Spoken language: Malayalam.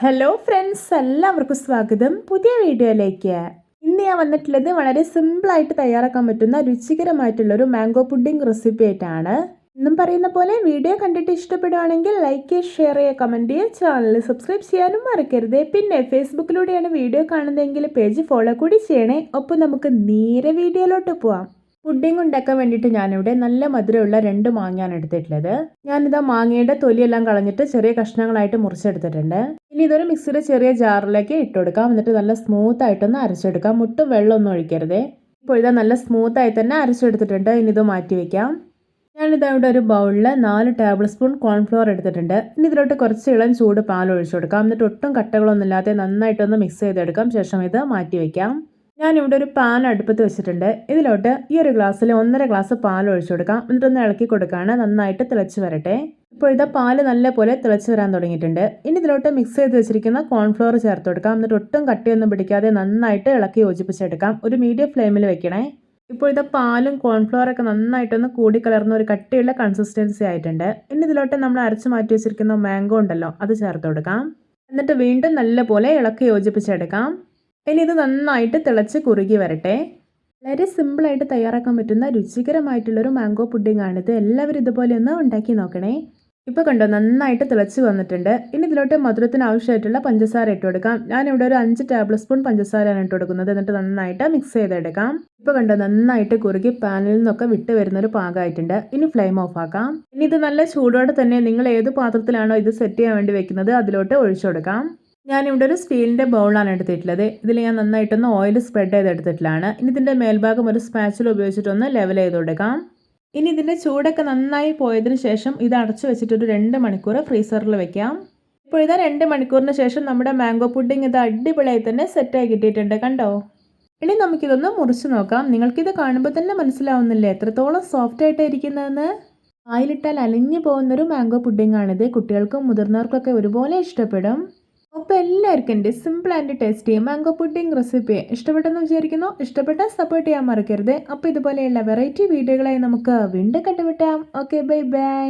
ഹലോ ഫ്രണ്ട്സ് എല്ലാവർക്കും സ്വാഗതം. പുതിയ വീഡിയോയിലേക്ക്. ഇന്ന് ഞാൻ വന്നിട്ടുള്ളത് വളരെ സിമ്പിളായിട്ട് തയ്യാറാക്കാൻ പറ്റുന്ന രുചികരമായിട്ടുള്ള ഒരു മാംഗോ പുഡിംഗ് റെസിപ്പി ആയിട്ടാണ്. എന്നും പറയുന്ന പോലെ വീഡിയോ കണ്ടിട്ട് ഇഷ്ടപ്പെടുവാണെങ്കിൽ ലൈക്ക് ചെയ്യുക ഷെയർ ചെയ്യുക. കമന്റ് ചെയ്യുക ചാനൽ സബ്സ്ക്രൈബ് ചെയ്യാനും മറക്കരുത്. പിന്നെ ഫേസ്ബുക്കിലൂടെയാണ് വീഡിയോ കാണുന്നതെങ്കിൽ പേജ് ഫോളോ കൂടി ചെയ്യണേ. ഒപ്പം നമുക്ക് നേരെ വീഡിയോയിലോട്ട് പോവാം. പുഡിംഗ് ഉണ്ടാക്കാൻ വേണ്ടിയിട്ട് ഞാനിവിടെ നല്ല മധുരമുള്ള രണ്ട് മാങ്ങയാണ് എടുത്തിട്ടുള്ളത്. ഞാനിതാ മാങ്ങയുടെ തൊലിയെല്ലാം കളഞ്ഞിട്ട് ചെറിയ കഷ്ണങ്ങളായിട്ട് മുറിച്ചെടുത്തിട്ടുണ്ട്. ഇനി ഇതൊരു മിക്സിയുടെ ചെറിയ ജാറിലേക്ക് ഇട്ട് കൊടുക്കാം എന്നിട്ട് നല്ല സ്മൂത്ത് ആയിട്ടൊന്ന് അരച്ചെടുക്കാം. മുട്ടും വെള്ളമൊന്നും ഒഴിക്കരുതേ. ഇപ്പോൾ ഇതാ നല്ല സ്മൂത്തായി തന്നെ അരച്ചെടുത്തിട്ടുണ്ട്. ഇനി ഇത് മാറ്റി വെക്കാം. ഞാനിതാ ഇവിടെ ഒരു ബൗളിൽ നാല് ടേബിൾ സ്പൂൺ കോൺഫ്ലോർ എടുത്തിട്ടുണ്ട്. ഇനി ഇതിലോട്ട് കുറച്ച് ഇളം ചൂട് പാൽ ഒഴിച്ചു കൊടുക്കാം. എന്നിട്ട് ഒട്ടും കട്ടകളൊന്നും ഇല്ലാതെ നന്നായിട്ടൊന്ന് മിക്സ് ചെയ്തെടുക്കാം. ശേഷം ഇത് മാറ്റി വെക്കാം. ഞാനിവിടെ ഒരു പാൻ അടുപ്പത്ത് വെച്ചിട്ടുണ്ട്. ഇതിലോട്ട് ഈ ഒരു ഗ്ലാസ്സിൽ ഒന്നര ഗ്ലാസ് പാൽ ഒഴിച്ചു കൊടുക്കാം. എന്നിട്ടൊന്ന് ഇളക്കി കൊടുക്കുകയാണ്. നന്നായിട്ട് തിളച്ച് വരട്ടെ. ഇപ്പോഴത്തെ പാൽ നല്ലപോലെ തിളച്ച് വരാൻ തുടങ്ങിയിട്ടുണ്ട്. ഇനി ഇതിലോട്ട് മിക്സ് ചെയ്ത് വെച്ചിരിക്കുന്ന കോൺഫ്ലോർ ചേർത്ത് കൊടുക്കാം. എന്നിട്ട് ഒട്ടും കട്ടിയൊന്നും പിടിക്കാതെ നന്നായിട്ട് ഇളക്കി യോജിപ്പിച്ചെടുക്കാം. ഒരു മീഡിയം ഫ്ലെയിമിൽ വെക്കണേ. ഇപ്പോഴത്തെ പാലും കോൺഫ്ലോറൊക്കെ നന്നായിട്ടൊന്ന് കൂടി കലർന്ന ഒരു കട്ടിയുള്ള കൺസിസ്റ്റൻസി ആയിട്ടുണ്ട്. ഇനി ഇതിലോട്ട് നമ്മൾ അരച്ച് മാറ്റി വെച്ചിരിക്കുന്ന മാംഗോ ഉണ്ടല്ലോ അത് ചേർത്ത് കൊടുക്കാം. എന്നിട്ട് വീണ്ടും നല്ലപോലെ ഇളക്കി യോജിപ്പിച്ചെടുക്കാം. ഇനി ഇത് നന്നായിട്ട് തിളച്ച് കുറുകി വരട്ടെ. വളരെ സിമ്പിളായിട്ട് തയ്യാറാക്കാൻ പറ്റുന്ന രുചികരമായിട്ടുള്ളൊരു മാംഗോ പുഡിംഗ് ആണിത്. എല്ലാവരും ഇതുപോലെ ഒന്ന് ഉണ്ടാക്കി നോക്കണേ. ഇപ്പോൾ കണ്ടോ നന്നായിട്ട് തിളച്ച് വന്നിട്ടുണ്ട്. ഇനി ഇതിലോട്ട് മധുരത്തിന് ആവശ്യമായിട്ടുള്ള പഞ്ചസാര ഇട്ട് കൊടുക്കാം. ഞാനിവിടെ ഒരു അഞ്ച് ടേബിൾ സ്പൂൺ പഞ്ചസാരയാണ് ഇട്ട് കൊടുക്കുന്നത്. എന്നിട്ട് നന്നായിട്ട് മിക്സ് ചെയ്തെടുക്കാം. ഇപ്പോൾ കണ്ടോ നന്നായിട്ട് കുറുകി പാനിൽ നിന്നൊക്കെ വിട്ട് വരുന്ന ഒരു പാകമായിട്ടുണ്ട്. ഇനി ഫ്ലെയിം ഓഫ് ആക്കാം. ഇനി ഇത് നല്ല ചൂടോടെ തന്നെ നിങ്ങൾ ഏത് പാത്രത്തിലാണോ ഇത് സെറ്റ് ചെയ്യാൻ വേണ്ടി വെക്കുന്നത് അതിലോട്ട് ഒഴിച്ചു കൊടുക്കാം. ഞാനിവിടെ ഒരു സ്റ്റീലിന്റെ ബൗളാണ് എടുത്തിട്ടുള്ളത്. ഇതിൽ ഞാൻ നന്നായിട്ടൊന്ന് ഓയിൽ സ്പ്രെഡ് ചെയ്തെടുത്തിട്ടുള്ളതാണ്. ഇനി ഇതിന്റെ മേൽഭാഗം ഒരു സ്പാച്ചിൽ ഉപയോഗിച്ചിട്ടൊന്ന് ലെവൽ ചെയ്ത് കൊടുക്കാം. ഇനി ഇതിന്റെ ചൂടൊക്കെ നന്നായി പോയതിന് ശേഷം ഇത് അടച്ചു വെച്ചിട്ടൊരു രണ്ട് മണിക്കൂർ ഫ്രീസറിൽ വെക്കാം. ഇപ്പോൾ ഇതാ രണ്ട് മണിക്കൂറിന് ശേഷം നമ്മുടെ മാംഗോ പുഡിംഗ് ഇത് അടിപൊളിയായി തന്നെ സെറ്റായി കിട്ടിയിട്ടുണ്ട് കണ്ടോ? ഇനി നമുക്കിതൊന്ന് മുറിച്ച് നോക്കാം. നിങ്ങൾക്കിത് കാണുമ്പോൾ തന്നെ മനസ്സിലാവുന്നില്ലേ? എത്രത്തോളം സോഫ്റ്റ് ആയിട്ടായിരിക്കുന്നതെന്ന് ആയിലിട്ടാൽ അലിഞ്ഞു പോകുന്നൊരു മാംഗോ പുഡിംഗ് ആണിത്. കുട്ടികൾക്കും മുതിർന്നവർക്കൊക്കെ ഒരുപോലെ ഇഷ്ടപ്പെടും. അപ്പോൾ എല്ലാവർക്കും എന്റെ simple and tasty mango pudding recipe ഇഷ്ടപ്പെട്ടെന്ന് വിചാരിക്കുന്നു. ഇഷ്ടപ്പെട്ടാൽ സപ്പോർട്ട് ചെയ്യാൻ മറക്കരുത്. അപ്പോൾ ഇതുപോലെയുള്ള വെറൈറ്റി വീഡിയോകളായി നമുക്ക് വീണ്ടും കണ്ടുപിട്ടാം ഓക്കെ ബൈ ബൈ